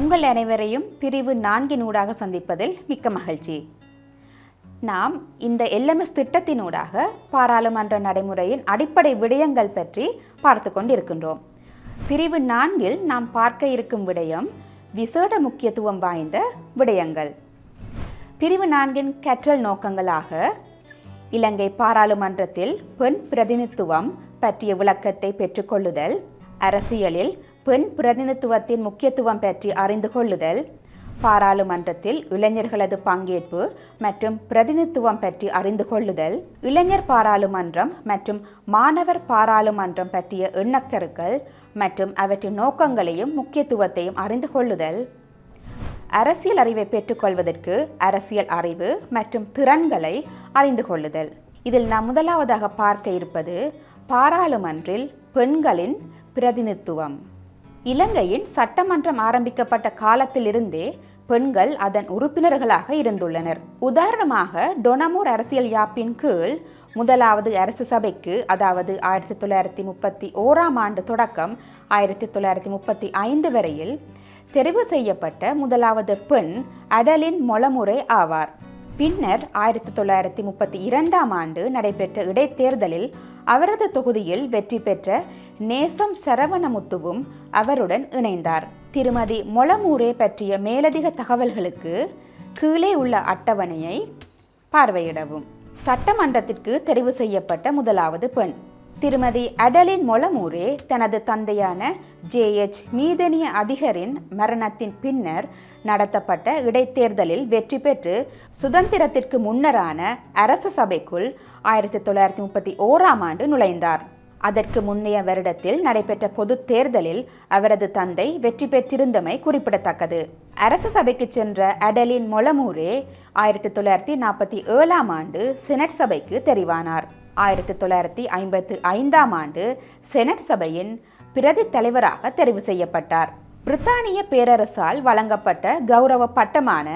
உங்கள் அனைவரையும் பிரிவு நான்கினூடாக சந்திப்பதில் மிக்க மகிழ்ச்சி. நாம் இந்த எல்எம்எஸ் திட்டத்தினூடாக பாராளுமன்ற நடைமுறையின் அடிப்படை விடயங்கள் பற்றி பார்த்து கொண்டிருக்கின்றோம். பிரிவு நான்கில் நாம் பார்க்க இருக்கும் விடயம் விசேட முக்கியத்துவம் வாய்ந்த விடயங்கள். பிரிவு நான்கின் கற்றல் நோக்கங்களாக இலங்கை பாராளுமன்றத்தில் பெண் பிரதிநிதித்துவம் பற்றிய விளக்கத்தை பெற்றுக்கொள்ளுதல் அரசியலில் பெண் பிரதிநிதித்துவத்தின் முக்கியத்துவம் பற்றி அறிந்து கொள்ளுதல் பாராளுமன்றத்தில் இளைஞர்களது பங்கேற்பு மற்றும் பிரதிநிதித்துவம் பற்றி அறிந்து கொள்ளுதல் இளைஞர் பாராளுமன்றம் மற்றும் மாணவர் பாராளுமன்றம் பற்றிய எண்ணக்கருக்கள் மற்றும் அவற்றின் நோக்கங்களையும் முக்கியத்துவத்தையும் அறிந்து கொள்ளுதல். அரசியல் அறிவை பெற்றுக்கொள்வதற்கு அரசியல் அறிவு மற்றும் திறன்களை அறிந்து கொள்ளுதல். இதில் நாம் முதலாவதாக பார்க்க இருப்பது பாராளுமன்றில் பெண்களின் பிரதிநிதித்துவம். இலங்கையின் சட்டமன்றம் ஆரம்பிக்கப்பட்ட காலத்திலிருந்தே பெண்கள் அதன் உறுப்பினர்களாக இருந்துள்ளனர். உதாரணமாக டொனமூர் அரசியல் யாப்பின் கீழ் முதலாவது அரசு சபைக்கு அதாவது ஆயிரத்தி தொள்ளாயிரத்தி முப்பத்தி ஓராம் ஆண்டு தொடக்கம் ஆயிரத்தி தொள்ளாயிரத்தி முப்பத்தி ஐந்து வரையில் தெரிவு செய்யப்பட்ட முதலாவது பெண் அடலின் மொளமுறை ஆவார். பின்னர் ஆயிரத்தி தொள்ளாயிரத்தி முப்பத்தி இரண்டாம் ஆண்டு நடைபெற்ற இடைத்தேர்தலில் அவரது தொகுதியில் வெற்றி பெற்ற நேசம் சரவணமுத்துவும் அவருடன் இணைந்தார். திருமதி மொளமூரே பற்றிய மேலதிக தகவல்களுக்கு கீழே உள்ள அட்டவணையை பார்வையிடவும். சட்டமன்றத்திற்கு தெரிவு செய்யப்பட்ட முதலாவது பெண். திருமதி அடலின் மொளமூரே தனது தந்தையான ஜே எச் மீதனிய அதிகரின் மரணத்தின் பின்னர் நடத்தப்பட்ட இடைத்தேர்தலில் வெற்றி பெற்று சுதந்திரத்திற்கு முன்னரான அரச சபைக்குள் ஆயிரத்தி தொள்ளாயிரத்தி முப்பத்தி ஓராம் ஆண்டு நுழைந்தார். அதற்கு முந்தைய வருடத்தில் நடைபெற்ற பொது தேர்தலில் அவரது தந்தை வெற்றி பெற்றிருந்தமை குறிப்பிடத்தக்கது. அரச சபைக்கு சென்ற அடலின் மொலமூரே ஆயிரத்தி தொள்ளாயிரத்தி நாற்பத்தி ஏழாம் ஆண்டு செனட் சபைக்கு தெரிவானார். ஆயிரத்தி தொள்ளாயிரத்தி ஐம்பத்து ஐந்தாம் ஆண்டு செனட் சபையின் பிரதி தலைவராக தெரிவு செய்யப்பட்டார். பிரித்தானிய பேரரசால் வழங்கப்பட்ட கௌரவ பட்டமான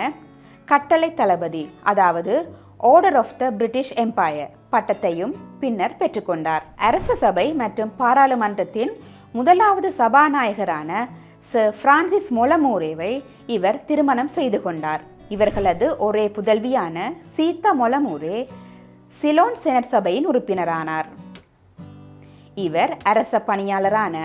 கட்டளை தளபதி அதாவது Order of the British Empire பட்டத்தையும் பின்னர் பெற்றுக்கொண்டார். அரச சபை மற்றும் பாராளுமன்றத்தின் முதலாவது சபாநாயகரான சர் பிரான்சிஸ் மொலமோரேவை இவர் திருமணம் செய்து கொண்டார். இவர்களது ஒரே புதல்வியான சீதா மொலமூரே சிலோன் செனட் சபையின் உறுப்பினரானார். இவர் அரச பணியாளரான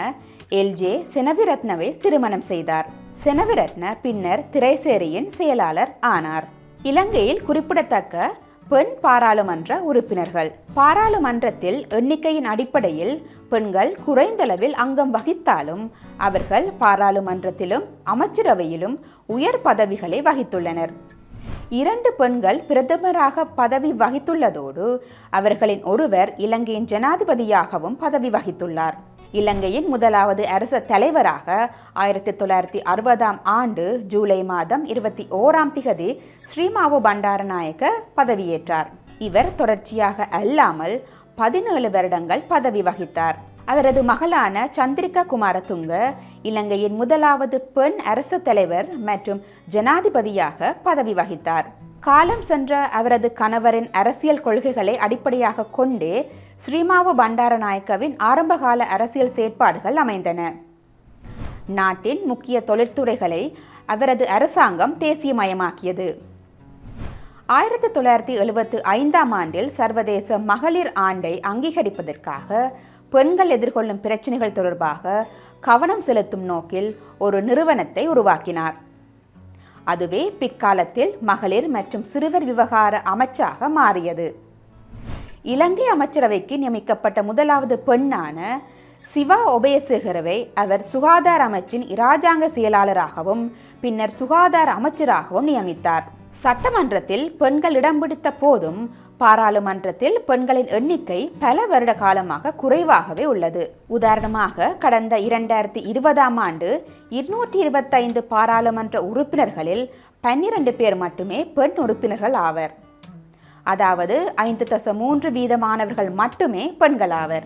எல்ஜே செனவிரத்னவை திருமணம் செய்தார். செனவிரத்ன பின்னர் திரைசேரியின் செயலாளர் ஆனார். இலங்கையில் குறிப்பிடத்தக்க பெண் பாராளுமன்ற உறுப்பினர்கள். பாராளுமன்றத்தில் எண்ணிக்கையின் அடிப்படையில் பெண்கள் குறைந்தளவில் அங்கம் வகித்தாலும் அவர்கள் பாராளுமன்றத்திலும் அமைச்சரவையிலும் உயர் பதவிகளை வகித்துள்ளனர். இரண்டு பெண்கள் பிரதமராக பதவி வகித்துள்ளதோடு அவர்களின் ஒருவர் இலங்கையின் ஜனாதிபதியாகவும் பதவி வகித்துள்ளார். இலங்கையின் முதலாவது அரச தலைவராக ஆயிரத்தி தொள்ளாயிரத்தி அறுபதாம் ஆண்டு ஜூலை மாதம் இருபத்தி ஓராம் திகதி ஸ்ரீமாவு பண்டாரநாயக்க பதவியேற்றார். இவர் தொடர்ச்சியாக அல்லாமல் பதினேழு வருடங்கள் பதவி வகித்தார். அவரது மகளான சந்திரிகா குமாரதுங்க இலங்கையின் முதலாவது பெண் அரசு தலைவர் மற்றும் ஜனாதிபதியாக பதவி வகித்தார். காலம் சென்ற அவரது கணவரின் அரசியல் கொள்கைகளை அடிப்படையாக கொண்டே ஸ்ரீமாவு பண்டாரநாயக்கவின் ஆரம்பகால அரசியல் செயற்பாடுகள் அமைந்தன. நாட்டின் முக்கிய தொழிற்துறைகளை அவரது அரசாங்கம் தேசியமயமாக்கியது. ஆயிரத்தி தொள்ளாயிரத்தி எழுபத்தி ஐந்தாம் ஆண்டில் சர்வதேச மகளிர் ஆண்டை அங்கீகரிப்பதற்காக பெண்கள் எதிர்கொள்ளும் பிரச்சனைகள் தொடர்பாக கவனம் செலுத்தும் நோக்கில் ஒரு நிறுவனத்தை உருவாக்கினார். அதுவே பிற்காலத்தில் மகளிர் மற்றும் சிறுவர் விவகார அமைச்சாக மாறியது. இலங்கை அமைச்சரவைக்கு நியமிக்கப்பட்ட முதலாவது பெண்ணான சிவா ஒபயசேகரவை அவர் சுகாதார அமைச்சின் இராஜாங்க செயலாளராகவும் பின்னர் சுகாதார அமைச்சராகவும் நியமித்தார். சட்டமன்றத்தில் பெண்கள் இடம் பிடித்த போதும் பாராளுமன்றத்தில் பெண்களின் எண்ணிக்கை பல வருட காலமாக குறைவாகவே உள்ளது. உதாரணமாக கடந்த இரண்டாயிரத்தி இருபதாம் ஆண்டு இருநூற்றி இருபத்தைந்து பாராளுமன்ற உறுப்பினர்களில் பன்னிரண்டு பேர் மட்டுமே பெண் உறுப்பினர்கள் ஆவர். அதாவது ஐந்து தச மூன்று வீதமானவர்கள் மட்டுமே பெண்களாவர்.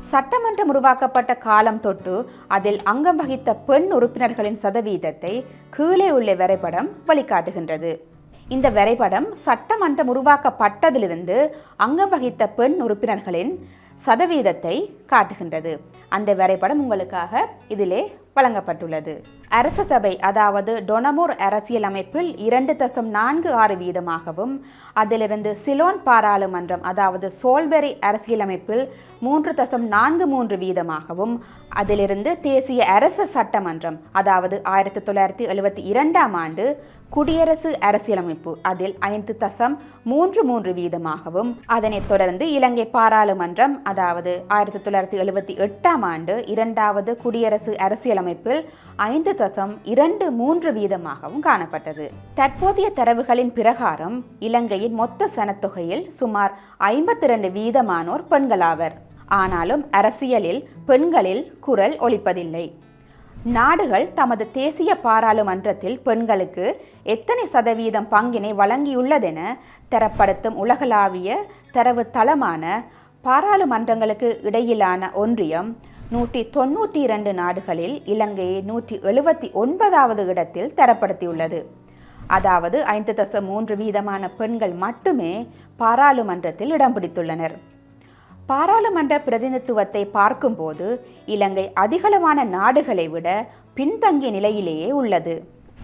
சட்டமன்றம் உருவாக்கப்பட்ட காலம் தொட்டு அதில் அங்கம் வகித்த பெண் உறுப்பினர்களின் சதவீதத்தை கீழே உள்ள வரைபடம் வழிகாட்டுகின்றது. இந்த வரைபடம் சட்டமன்றம் உருவாக்கப்பட்டதிலிருந்து அங்கம் வகித்த பெண் உறுப்பினர்களின் சதவீதத்தை காட்டுகின்றது. அந்த வரைபடம் உங்களுக்காக இதிலே வழங்கப்பட்டுள்ளது. அரச சபை அதாவது டொனமூர் அரசியலமைப்பில் இரண்டு தசம் நான்கு ஆறு வீதமாகவும் அதிலிருந்து சிலோன் பாராளுமன்றம் அதாவது சோல்பெரி அரசியலமைப்பில் மூன்று தசம் நான்கு மூன்று வீதமாகவும் அதிலிருந்து தேசிய அரச சட்டமன்றம் அதாவது ஆயிரத்தி தொள்ளாயிரத்தி எழுபத்தி இரண்டாம் ஆண்டு குடியரசு அரசியலமைப்பு அதில் ஐந்து தசம் மூன்று மூன்று வீதமாகவும் அதனைத் தொடர்ந்து இலங்கை பாராளுமன்றம் அதாவது ஆயிரத்தி தொள்ளாயிரத்தி எழுபத்தி எட்டாம் ஆண்டு இரண்டாவது குடியரசு அரசியலமைப்பில் ஐந்து சதம் இரண்டு மூன்று வீதமாகவும் காணப்பட்டது. தற்போதைய தரவுகளின் பிரகாரம் இலங்கையின் மொத்த சனத்தொகையில் சுமார் ஐம்பத்தி இரண்டு வீதமானோர் பெண்களாவர். ஆனாலும் அரசியலில் பெண்களில் குரல் ஒழிப்பதில்லை நாடுகள் தமது தேசிய பாராளுமன்றத்தில் பெண்களுக்கு எத்தனை சதவீதம் பங்கினை வழங்கியுள்ளதென தரப்படுத்தும் உலகளாவிய தரவு தளமான பாராளுமன்றங்களுக்கு இடையிலான ஒன்றியம் நூற்றி தொண்ணூற்றி இரண்டு நாடுகளில் இலங்கையை நூற்றி எழுபத்தி ஒன்பதாவது இடத்தில் தரப்படுத்தியுள்ளது. அதாவது ஐந்து தசம் மூன்று வீதமான பெண்கள் மட்டுமே பாராளுமன்றத்தில் இடம் பிடித்துள்ளனர். பாராளுமன்ற பிரதிநிதித்துவத்தை பார்க்கும்போது இலங்கை அதிகளவான நாடுகளை விட பின்தங்கிய நிலையிலேயே உள்ளது.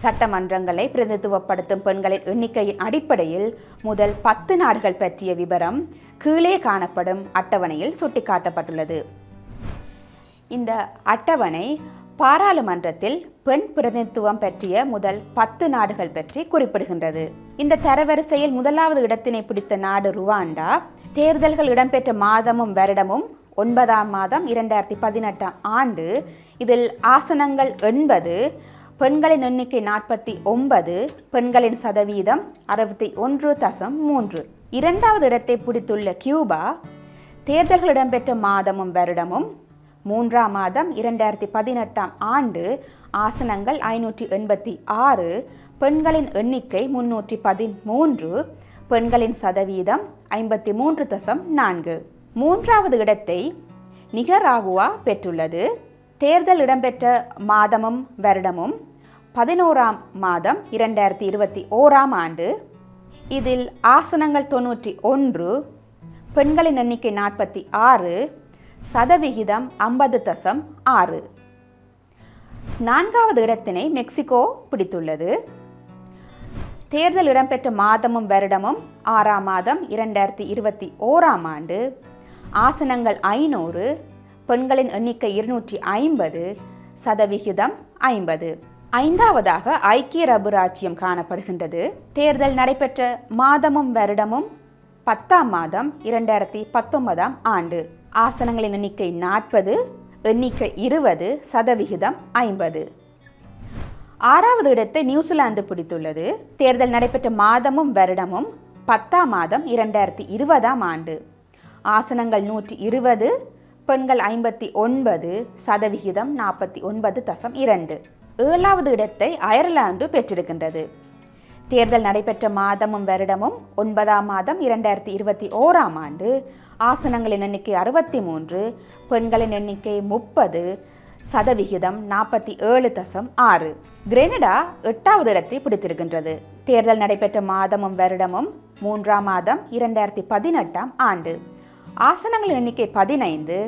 சட்டமன்றங்களை பிரதிநிதித்துவப்படுத்தும் பெண்களின் எண்ணிக்கையின் அடிப்படையில் முதல் பத்து நாடுகள் பற்றிய விவரம் கீழே காணப்படும் அட்டவணையில் சுட்டிக்காட்டப்பட்டுள்ளது. இந்த அட்டவணை பாராளுமன்றத்தில் பெண் பிரதிநிதித்துவம் பற்றிய முதல் பத்து நாடுகள் பற்றி குறிப்பிடுகின்றது. இந்த தரவரிசையில் முதலாவது இடத்தினை பிடித்த நாடு ருவாண்டா. தேர்தல்கள் இடம்பெற்ற மாதமும் வருடமும் ஒன்பதாம் மாதம் இரண்டாயிரத்தி பதினெட்டாம் ஆண்டு. இதில் ஆசனங்கள் எண்பது பெண்களின் எண்ணிக்கை நாற்பத்தி ஒன்பது பெண்களின் சதவீதம் அறுபத்தி ஒன்று தசம் மூன்று. இரண்டாவது இடத்தை பிடித்துள்ள கியூபா தேர்தல்கள் இடம்பெற்ற மாதமும் வருடமும் மூன்றாம் மாதம் இரண்டாயிரத்தி பதினெட்டாம் ஆண்டு ஆசனங்கள் ஐநூற்றி எண்பத்தி ஆறு பெண்களின் எண்ணிக்கை முன்னூற்றி பதிமூன்று பெண்களின் சதவீதம் ஐம்பத்தி மூன்று தசம் நான்கு. மூன்றாவது இடத்தை நிகராகுவா பெற்றுள்ளது. தேர்தல் இடம்பெற்ற மாதமும் வருடமும் பதினோராம் மாதம் இரண்டாயிரத்தி இருபத்தி ஓராம் ஆண்டு. இதில் ஆசனங்கள் தொண்ணூற்றி ஒன்று பெண்களின் எண்ணிக்கை நாற்பத்தி ஆறு சதவிகிதம் ஐம்பது தசம் ஆறு. நான்காவது இடத்தினை மெக்சிகோ பிடித்துள்ளது. தேர்தல் இடம்பெற்ற மாதமும் வருடமும் ஆறாம் மாதம் இரண்டாயிரத்தி இருபத்தி ஓராம் ஆண்டு. ஆசனங்கள் ஐநூறு பெண்களின் எண்ணிக்கை இருநூற்றி ஐம்பது சதவிகிதம் ஐம்பது. ஐந்தாவதாக ஐக்கிய அரபு ராஜ்யம் காணப்படுகின்றது. தேர்தல் நடைபெற்ற மாதமும் வருடமும் பத்தாம் மாதம் இரண்டாயிரத்தி பத்தொன்பதாம் ஆண்டு. ஆசனங்களின் எண்ணிக்கை நாற்பது எண்ணிக்கை இருபது சதவிகிதம் ஐம்பது. ஆறாவது இடத்தை நியூசிலாந்து பிடித்துள்ளது. தேர்தல் நடைபெற்ற மாதமும் வருடமும் பத்தாம் மாதம் இரண்டாயிரத்தி இருபதாம் ஆண்டு. ஆசனங்கள் நூற்றி இருபது பெண்கள் ஐம்பத்தி ஒன்பது சதவிகிதம் நாற்பத்தி ஒன்பது தசம் இரண்டு. ஏழாவது இடத்தை அயர்லாந்து பெற்றிருக்கின்றது. தேர்தல் நடைபெற்ற மாதமும் வருடமும் ஒன்பதாம் மாதம் இரண்டாயிரத்தி இருபத்தி ஓராம் ஆண்டு ஆசனங்களின் எண்ணிக்கை அறுபத்தி மூன்று பெண்களின் எண்ணிக்கை முப்பது சதவிகிதம் நாற்பத்தி ஏழு தசம் ஆறு. கிரெனடா எட்டாவது இடத்தை பிடித்திருக்கின்றது. தேர்தல் நடைபெற்ற மாதமும் வருடமும் மூன்றாம் மாதம் இரண்டாயிரத்தி பதினெட்டாம் ஆண்டு. ஆசனங்களின் எண்ணிக்கை பதினைந்து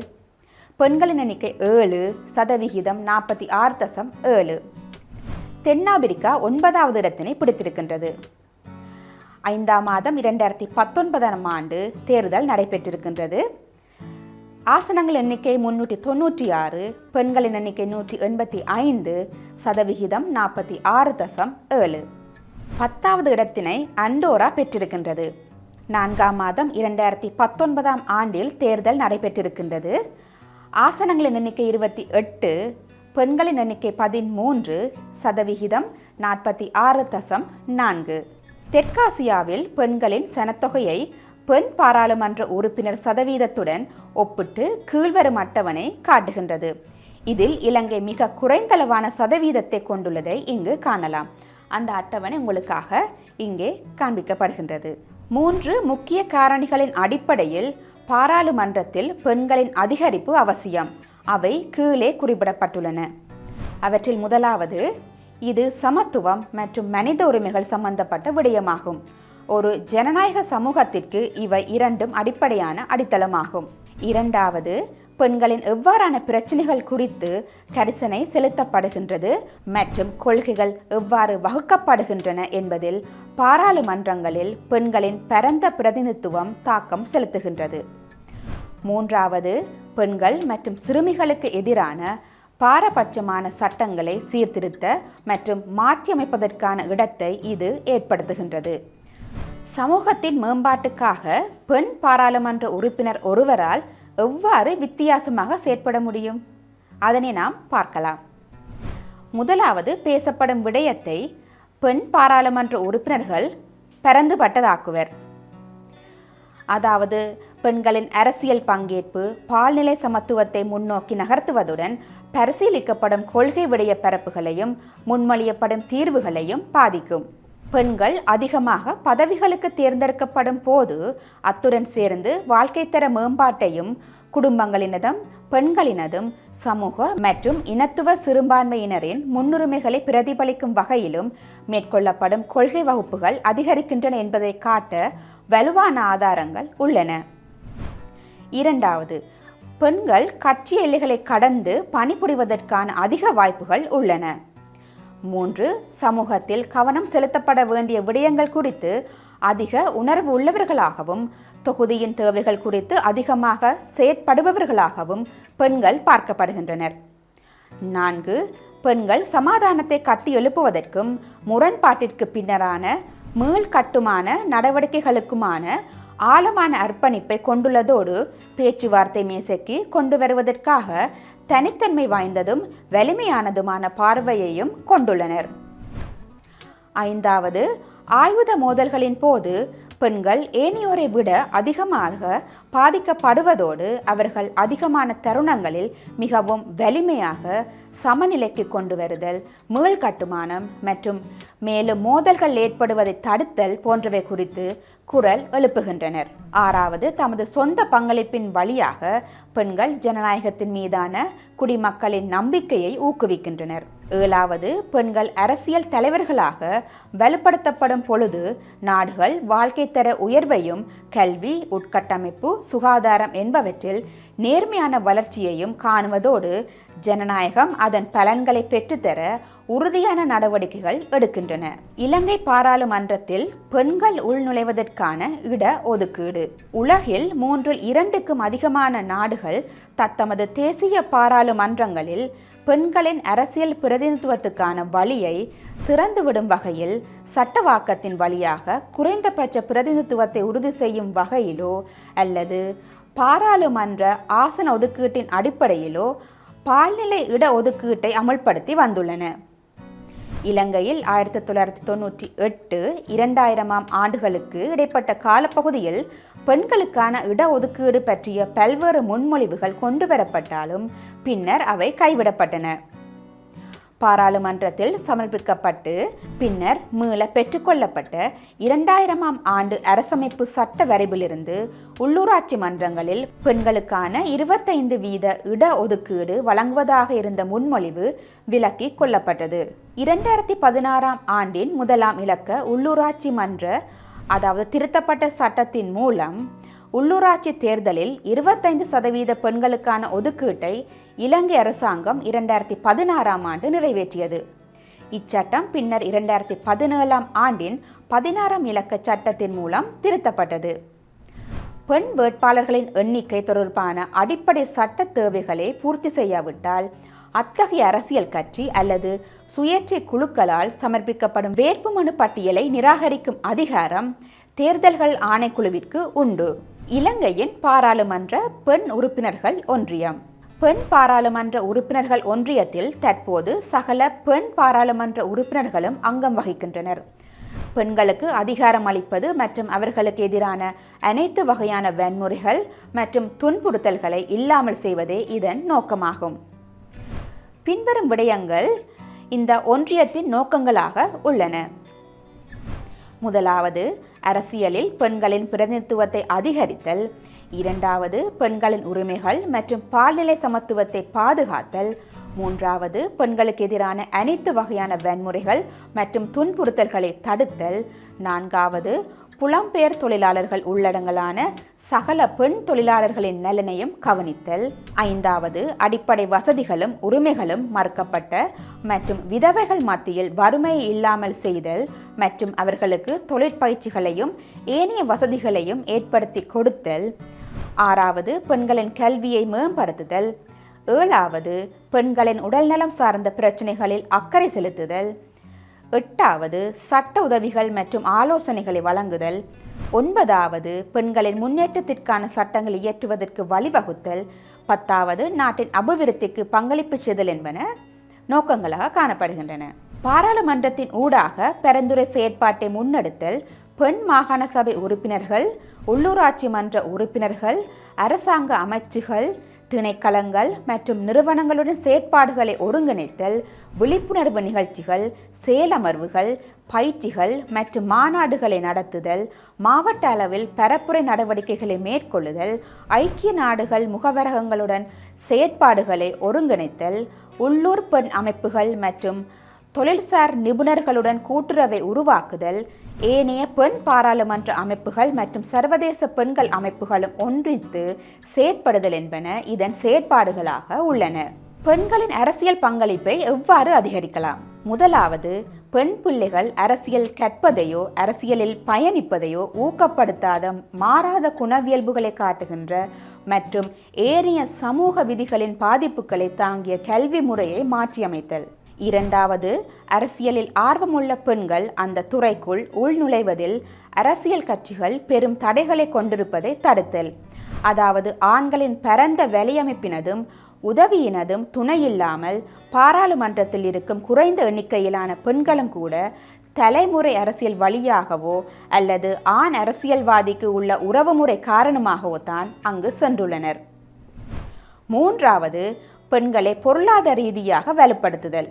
பெண்களின் எண்ணிக்கை ஏழு சதவிகிதம் நாற்பத்தி ஆறு தசம் ஏழு. தென்னாப்பிரிக்கா ஒன்பதாவது இடத்தினை பிடித்திருக்கின்றது. ஐந்தாம் மாதம் இரண்டாயிரத்தி பத்தொன்பதாம் ஆண்டு தேர்தல் நடைபெற்றிருக்கின்றது. ஆசனங்கள் எண்ணிக்கை முன்னூற்றி தொண்ணூற்றி ஆறு பெண்களின் எண்ணிக்கை நூற்றி எண்பத்தி ஐந்து சதவிகிதம் நாற்பத்தி ஆறு தசம் ஏழு. பத்தாவது இடத்தினை அண்டோரா பெற்றிருக்கின்றது. நான்காம் மாதம் இரண்டாயிரத்தி பத்தொன்பதாம் ஆண்டில் தேர்தல் நடைபெற்றிருக்கின்றது. ஆசனங்களின் எண்ணிக்கை இருபத்தி எட்டு பெண்களின் எண்ணிக்கை பதிமூன்று சதவிகிதம் நாற்பத்தி ஆறு தசம் நான்கு. தெற்காசியாவில் பெண்களின் சனத்தொகையை பெண் பாராளுமன்ற உறுப்பினர் சதவீதத்துடன் ஒப்பிட்டு கீழ்வரும் அட்டவணை காட்டுகின்றது. இதில் இலங்கை மிக குறைந்தளவான சதவீதத்தை கொண்டுள்ளதை இங்கு காணலாம். அந்த அட்டவணை உங்களுக்காக இங்கே காண்பிக்கப்படுகின்றது. மூன்று முக்கிய காரணிகளின் அடிப்படையில் பாராளுமன்றத்தில் பெண்களின் அதிகரிப்பு அவசியம். அவை கீழே குறிப்பிடப்பட்டுள்ளன. அவற்றில் முதலாவது இது சமத்துவம் மற்றும் மனித உரிமைகள் சம்பந்தப்பட்ட விடயமாகும். ஒரு ஜனநாயக சமூகத்திற்கு இவை இரண்டும் அடிப்படையான அடித்தளமாகும். இரண்டாவது பெண்களின் எவ்வாறான பிரச்சனைகள் குறித்து கரிசனை செலுத்தப்படுகின்றது மற்றும் கொள்கைகள் எவ்வாறு வகுக்கப்படுகின்றன என்பதில் பாராளுமன்றங்களில் பெண்களின் பரந்த பிரதிநிதித்துவம் தாக்கம் செலுத்துகின்றது. மூன்றாவது பெண்கள் மற்றும் சிறுமிகளுக்கு எதிரான பாரபட்சமான சட்டங்களை சீர்திருத்த மற்றும் மாற்றியமைப்பதற்கான இடத்தை இது ஏற்படுத்துகின்றது. சமூகத்தின் மேம்பாட்டுக்காக பெண் பாராளுமன்ற உறுப்பினர் ஒருவரால் எவ்வாறு வித்தியாசமாக செயற்பட முடியும்? அதனை நாம் பார்க்கலாம். முதலாவது பேசப்படும் விடயத்தை பெண் பாராளுமன்ற உறுப்பினர்கள் பரந்துபட்டதாக்குவர். அதாவது பெண்களின் அரசியல் பங்கேற்பு பால்நிலை சமத்துவத்தை முன்னோக்கி நகர்த்துவதுடன் பரிசீலிக்கப்படும் கொள்கை விடைய பரப்புகளையும் முன்மொழியப்படும் தீர்வுகளையும் பாதிக்கும். பெண்கள் அதிகமாக பதவிகளுக்கு தேர்ந்தெடுக்கப்படும் போது அத்துடன் சேர்ந்து வாழ்க்கை தர மேம்பாட்டையும் குடும்பங்களினதும் பெண்களினதும் சமூக மற்றும் இனத்துவ சிறுபான்மையினரின் முன்னுரிமைகளை பிரதிபலிக்கும் வகையிலும் மேற்கொள்ளப்படும் கொள்கை வகுப்புகள் அதிகரிக்கின்றன என்பதை காட்ட வலுவான ஆதாரங்கள் உள்ளன. இரண்டாவது பெண்கள் கட்சி எல்லைகளை கடந்து பணிபுரிவதற்கான அதிக வாய்ப்புகள் உள்ளன. மூன்று சமூகத்தில் கவனம் செலுத்தப்பட வேண்டிய விடயங்கள் குறித்து அதிக உணர்வு உள்ளவர்களாகவும் தொகுதியின் தேவைகள் குறித்து அதிகமாக செயற்படுபவர்களாகவும் பெண்கள் பார்க்கப்படுகின்றனர். நான்கு பெண்கள் சமாதானத்தை கட்டி எழுப்புவதற்கும் முரண்பாட்டிற்கு பின்னரான மீள் கட்டுமான நடவடிக்கைகளுக்குமான ஆழமான அர்ப்பணிப்பை கொண்டுள்ளதோடு பேச்சுவார்த்தை மேசைக்கு கொண்டு வருவதற்காக தனித்தன்மை வாய்ந்ததும் வலிமையானதுமான பார்வையையும் கொண்டுள்ளனர். ஐந்தாவது ஆயுத மோதல்களின் போது பெண்கள் ஏனையோரை விட அதிகமாக பாதிக்கப்படுவதோடு அவர்கள் அதிகமான தருணங்களில் மிகவும் வலிமையாக சமநிலைக்கு கொண்டு வருதல் மீள் கட்டுமானம் மற்றும் மேலும் மோதல்கள் ஏற்படுவதை தடுத்தல் போன்றவை குறித்து குரல் எழுப்புகின்றனர். ஆறாவது தமது சொந்த பங்களிப்பின் வழியாக பெண்கள் ஜனநாயகத்தின் மீதான குடிமக்களின் நம்பிக்கையை ஊக்குவிக்கின்றனர். ஏழாவது பெண்கள் அரசியல் தலைவர்களாக வலுப்படுத்தப்படும் பொழுது நாடுகள் வாழ்க்கை தர உயர்வையும் கல்வி உட்கட்டமைப்பு சுகாதாரம் என்பவற்றில் நேர்மையான வளர்ச்சியையும் காணுவதோடு ஜனநாயகம் அதன் பலன்களை பெற்றுத்தர உறுதியான நடவடிக்கைகள் எடுக்கின்றன. இலங்கை பாராளுமன்றத்தில் பெண்கள் உள்நுழைவதற்கான இட ஒதுக்கீடு. உலகில் மூன்றில் இரண்டுக்கும் அதிகமான நாடுகள் தத்தமது தேசிய பாராளுமன்றங்களில் பெண்களின் அரசியல் பிரதிநிதித்துவத்துக்கான வழியை திறந்துவிடும் வகையில் சட்டவாக்கத்தின் வழியாக குறைந்தபட்ச பிரதிநிதித்துவத்தை உறுதி செய்யும் வகையிலோ அல்லது பாராளுமன்ற ஆசன ஒதுக்கீட்டின் அடிப்படையிலோ பால்நிலை இட ஒதுக்கீட்டை அமல்படுத்தி வந்துள்ளன. இலங்கையில் ஆயிரத்தி தொள்ளாயிரத்தி தொண்ணூற்றி எட்டு இரண்டாயிரமாம் ஆண்டுகளுக்கு இடைப்பட்ட காலப்பகுதியில் பெண்களுக்கான இடஒதுக்கீடு பற்றிய பல்வேறு முன்மொழிவுகள் கொண்டு வரப்பட்டாலும் பின்னர் அவை கைவிடப்பட்டன. பாராளுமன்றத்தில் சமர்ப்பிக்கப்பட்டு பின்னர் மீள பெற்றுக்கொள்ளப்பட்ட இரண்டாயிரமாம் ஆண்டு அரசமைப்பு சட்ட வரைவிலிருந்து உள்ளூராட்சி மன்றங்களில் பெண்களுக்கான இருபத்தைந்து வீத இட ஒதுக்கீடு வழங்குவதாக இருந்த முன்மொழிவு விலக்கி கொள்ளப்பட்டது. இரண்டாயிரத்தி பதினாறாம் ஆண்டின் முதலாம் இலக்க உள்ளூராட்சி மன்ற அதாவது திருத்தப்பட்ட சட்டத்தின் மூலம் உள்ளூராட்சி தேர்தலில் இருபத்தைந்து சதவீத பெண்களுக்கான ஒதுக்கீட்டை இலங்கை அரசாங்கம் இரண்டாயிரத்தி பதினாறாம் ஆண்டு நிறைவேற்றியது. இச்சட்டம் பின்னர் இரண்டாயிரத்தி பதினேழாம் ஆண்டின் பதினாறாம் இலக்க சட்டத்தின் மூலம் திருத்தப்பட்டது. பெண் வேட்பாளர்களின் எண்ணிக்கை தொடர்பான அடிப்படை சட்ட தேவைகளை பூர்த்தி செய்யாவிட்டால் அத்தகைய அரசியல் கட்சி அல்லது சுயேட்சை குழுக்களால் சமர்ப்பிக்கப்படும் வேட்புமனு பட்டியலை நிராகரிக்கும் அதிகாரம் தேர்தல்கள் ஆணைக்குழுவிற்கு உண்டு. இலங்கையின் பாராளுமன்ற பெண் உறுப்பினர்கள் ஒன்றியம். பெண் பாராளுமன்ற உறுப்பினர்கள் ஒன்றியத்தில் தற்போது சகல பெண் பாராளுமன்ற உறுப்பினர்களும் அங்கம் வகிக்கின்றனர். பெண்களுக்கு அதிகாரம் அளிப்பது மற்றும் அவர்களுக்கு எதிரான அனைத்து வகையான வன்முறைகள் மற்றும் துன்புறுத்தல்களை இல்லாமல் செய்வதே இதன் நோக்கமாகும். பின்வரும் விடயங்கள் இந்த ஒன்றியத்தின் நோக்கங்களாக உள்ளன. முதலாவது அரசியலில் பெண்களின் பிரதிநிதித்துவத்தை அதிகரித்தல் இரண்டாவது பெண்களின் உரிமைகள் மற்றும் பால்நிலை சமத்துவத்தை பாதுகாத்தல் மூன்றாவது பெண்களுக்கு எதிரான அனைத்து வகையான வன்முறைகள் மற்றும் துன்புறுத்தல்களை தடுத்தல் நான்காவது புலம்பெயர் தொழிலாளர்கள் உள்ளடங்கலான சகல பெண் தொழிலாளர்களின் நலனையும் கவனித்தல். ஐந்தாவது அடிப்படை வசதிகளும் உரிமைகளும் மறுக்கப்பட்ட மற்றும் விதவைகள் மத்தியில் வறுமையை இல்லாமல் செய்தல் மற்றும் அவர்களுக்கு தொழிற்பயிற்சிகளையும் ஏனைய வசதிகளையும் ஏற்படுத்தி கொடுத்தல். ஆறாவது பெண்களின் கல்வியை மேம்படுத்துதல். ஏழாவது பெண்களின் உடல்நலம் சார்ந்த பிரச்சனைகளில் அக்கறை செலுத்துதல். எட்டாவது சட்ட உதவிகள் மற்றும் ஆலோசனைகளை வழங்குதல். ஒன்பதாவது பெண்களின் முன்னேற்றத்திற்கான சட்டங்களை இயற்றுவதற்கு வழிவகுத்தல். பத்தாவது நாட்டின் அபிவிருத்திக்கு பங்களிப்பு செய்தல் என்பன நோக்கங்களாக காணப்படுகின்றன. பாராளுமன்றத்தின் ஊடாக பரிந்துரை செயற்பாட்டை முன்னெடுத்தல். பெண் மாகாண சபை உறுப்பினர்கள் உள்ளூராட்சி மன்ற உறுப்பினர்கள் அரசாங்க அமைச்சுகள் திணைக்களங்கள் மற்றும் நிறுவனங்களுடன் செயற்பாடுகளை ஒருங்கிணைத்தல் விழிப்புணர்வு நிகழ்ச்சிகள் செயலமர்வுகள் பயிற்சிகள் மற்றும் மாநாடுகளை நடத்துதல் மாவட்ட அளவில் பரப்புரை நடவடிக்கைகளை மேற்கொள்ளுதல் ஐக்கிய நாடுகள் முகவரகங்களுடன் செயற்பாடுகளை ஒருங்கிணைத்தல் உள்ளூர் பெண் அமைப்புகள் மற்றும் தொழில்சார் நிபுணர்களுடன் கூட்டுறவை உருவாக்குதல் ஏனைய பெண் பாராளுமன்ற அமைப்புகள் மற்றும் சர்வதேச பெண்கள் அமைப்புகளும் ஒன்றித்து செயற்படுதல் என்பன இதன் செயற்பாடுகளாக உள்ளன. பெண்களின் அரசியல் பங்களிப்பை எவ்வாறு அதிகரிக்கலாம்? முதலாவது பெண் பிள்ளைகள் அரசியல் கற்பதையோ அரசியலில் பயணிப்பதையோ ஊக்கப்படுத்தாத மாறாத குணவியல்புகளை காட்டுகின்ற மற்றும் ஏனைய சமூக விதிகளின் பாதிப்புகளை தாங்கிய கல்வி முறையை மாற்றியமைத்தல். இரண்டாவது அரசியலில் ஆர்வமுள்ள பெண்கள் அந்த துறைக்குள் உள்நுழைவதில் அரசியல் கட்சிகள் பெரும் தடைகளை கொண்டிருப்பதை தடுத்தல். அதாவது ஆண்களின் பரந்த வேலையமைப்பினதும் உதவியினதும் துணையில்லாமல் பாராளுமன்றத்தில் இருக்கும் குறைந்த எண்ணிக்கையிலான பெண்களும் கூட தலைமுறை அரசியல் வழியாகவோ அல்லது ஆண் அரசியல்வாதிக்கு உள்ள உறவுமுறை காரணமாகவோ தான் அங்கு சென்றுள்ளனர். மூன்றாவது பெண்களை பொருளாதார ரீதியாக வலுப்படுத்துதல்.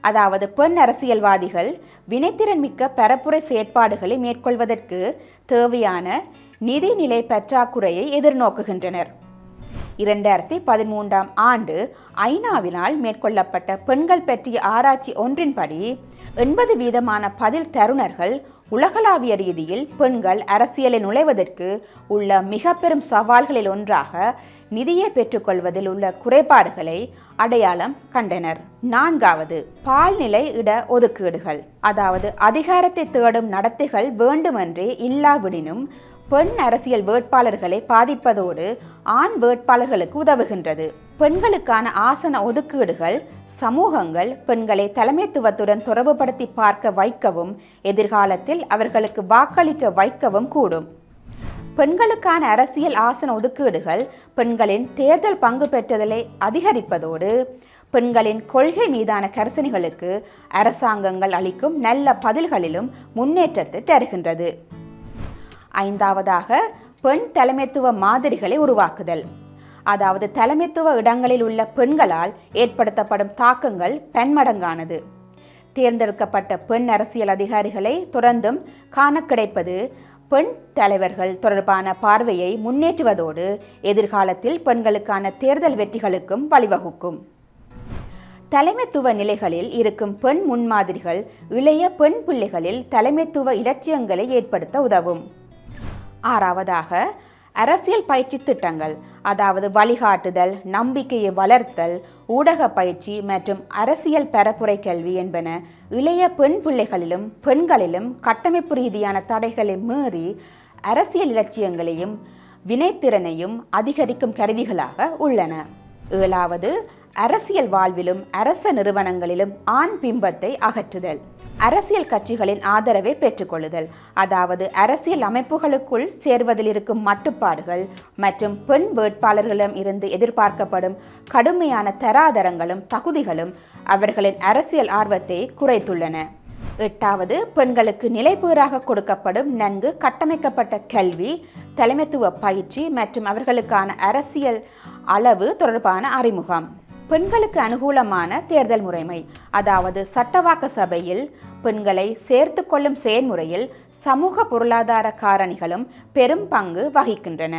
அதாவது பெண் அரசியல்வாதிகள் வினைத்திறன் மிக்க பரப்புரை செயற்பாடுகளை மேற்கொள்வதற்கு தேவையான நிதிநிலை பற்றாக்குறையை எதிர்நோக்குகின்றனர். இரண்டாயிரத்தி பதிமூன்றாம் ஆண்டு ஐநாவினால் மேற்கொள்ளப்பட்ட பெண்கள் பற்றிய ஆராய்ச்சி ஒன்றின்படி எண்பது வீதமான பதில் தருணர்கள் உலகளாவிய ரீதியில் பெண்கள் அரசியலில் நுழைவதற்கு உள்ள மிக பெரும் சவால்களில் ஒன்றாக நிதியை பெற்றுக்கொள்வதில் உள்ள குறைபாடுகளை அடையாளம் கண்டனர். நான்காவது பால்நிலை இட ஒதுக்கீடுகள். அதாவது அதிகாரத்தை தேடும் நடத்தைகள் வேண்டுமென்றே இல்லாவிடினும் பெண் அரசியல் வேட்பாளர்களை பாதிப்பதோடு ஆண் வேட்பாளர்களுக்கு உதவுகின்றது. பெண்களுக்கான ஆசன ஒதுக்கீடுகள் சமூகங்கள் பெண்களை தலைமைத்துவத்துடன் தொடர்புபடுத்தி பார்க்க வைக்கவும் எதிர்காலத்தில் அவர்களுக்கு வாக்களிக்க வைக்கவும் கூடும். பெண்களுக்கான அரசியல் ஆசன ஒதுக்கீடுகள் பெண்களின் தேர்தல் பங்கு பெற்றதலை அதிகரிப்பதோடு பெண்களின் கொள்கை மீதான கரிசனைகளுக்கு அரசாங்கங்கள் அளிக்கும் நல்ல பதில்களிலும் முன்னேற்றத்தை தருகின்றது. ஐந்தாவதாக பெண் தலைமைத்துவ மாதிரிகளை உருவாக்குதல். அதாவது தலைமைத்துவ இடங்களில் உள்ள பெண்களால் ஏற்படுத்தப்படும் தாக்கங்கள் பன்மடங்கானது. தேர்ந்தெடுக்கப்பட்ட பெண் அரசியல் அதிகாரிகளை தொடர்ந்தும் காண கிடைப்பது பெண் தலைவர்கள் தொடர்பான பார்வையை முன்னேற்றுவதோடு எதிர்காலத்தில் பெண்களுக்கான தேர்தல் வெற்றிகளுக்கும் வழிவகுக்கும். தலைமைத்துவ நிலைகளில் இருக்கும் பெண் முன்மாதிரிகள் இளைய பெண் பிள்ளைகளில் தலைமைத்துவ இலட்சியங்களை ஏற்படுத்த உதவும். ஆறாவதாக அரசியல் பயிற்சி திட்டங்கள் அதாவது வழிகாட்டுதல் நம்பிக்கையை வளர்த்தல் ஊடக பயிற்சி மற்றும் அரசியல் பரப்புரை கல்வி என்பன இளைய பெண் பிள்ளைகளிலும் பெண்களிலும் கட்டமைப்பு ரீதியான தடைகளை மீறி அரசியல் இலட்சியங்களையும் வினைத்திறனையும் அதிகரிக்கும் கருவிகளாக உள்ளன. ஏழாவது அரசியல் வாழ்விலும் அரச நிறுவனங்களிலும் ஆண் பிம்பத்தை அகற்றுதல். அரசியல் கட்சிகளின் ஆதரவை பெற்றுக்கொள்ளுதல். அதாவது அரசியல் அமைப்புகளுக்குள் சேர்வதில் இருக்கும் மட்டுப்பாடுகள் மற்றும் பெண் வேட்பாளர்களிடம் இருந்து எதிர்பார்க்கப்படும் கடுமையான தராதரங்களும் தகுதிகளும் அவர்களின் அரசியல் ஆர்வத்தை குறைத்துள்ளன. எட்டாவது பெண்களுக்கு நிலைப்பேறாக கொடுக்கப்படும் நன்கு கட்டமைக்கப்பட்ட கல்வி தலைமைத்துவ பயிற்சி மற்றும் அவர்களுக்கான அரசியல் அளவு தொடர்பான அறிமுகம். பெண்களுக்கு அனுகூலமான தேர்தல் முறைமை. அதாவது சட்டவாக்க சபையில் பெண்களை சேர்த்து கொள்ளும் செயல்முறையில் சமூக பொருளாதார காரணிகளும் பெரும் பங்கு வகிக்கின்றன.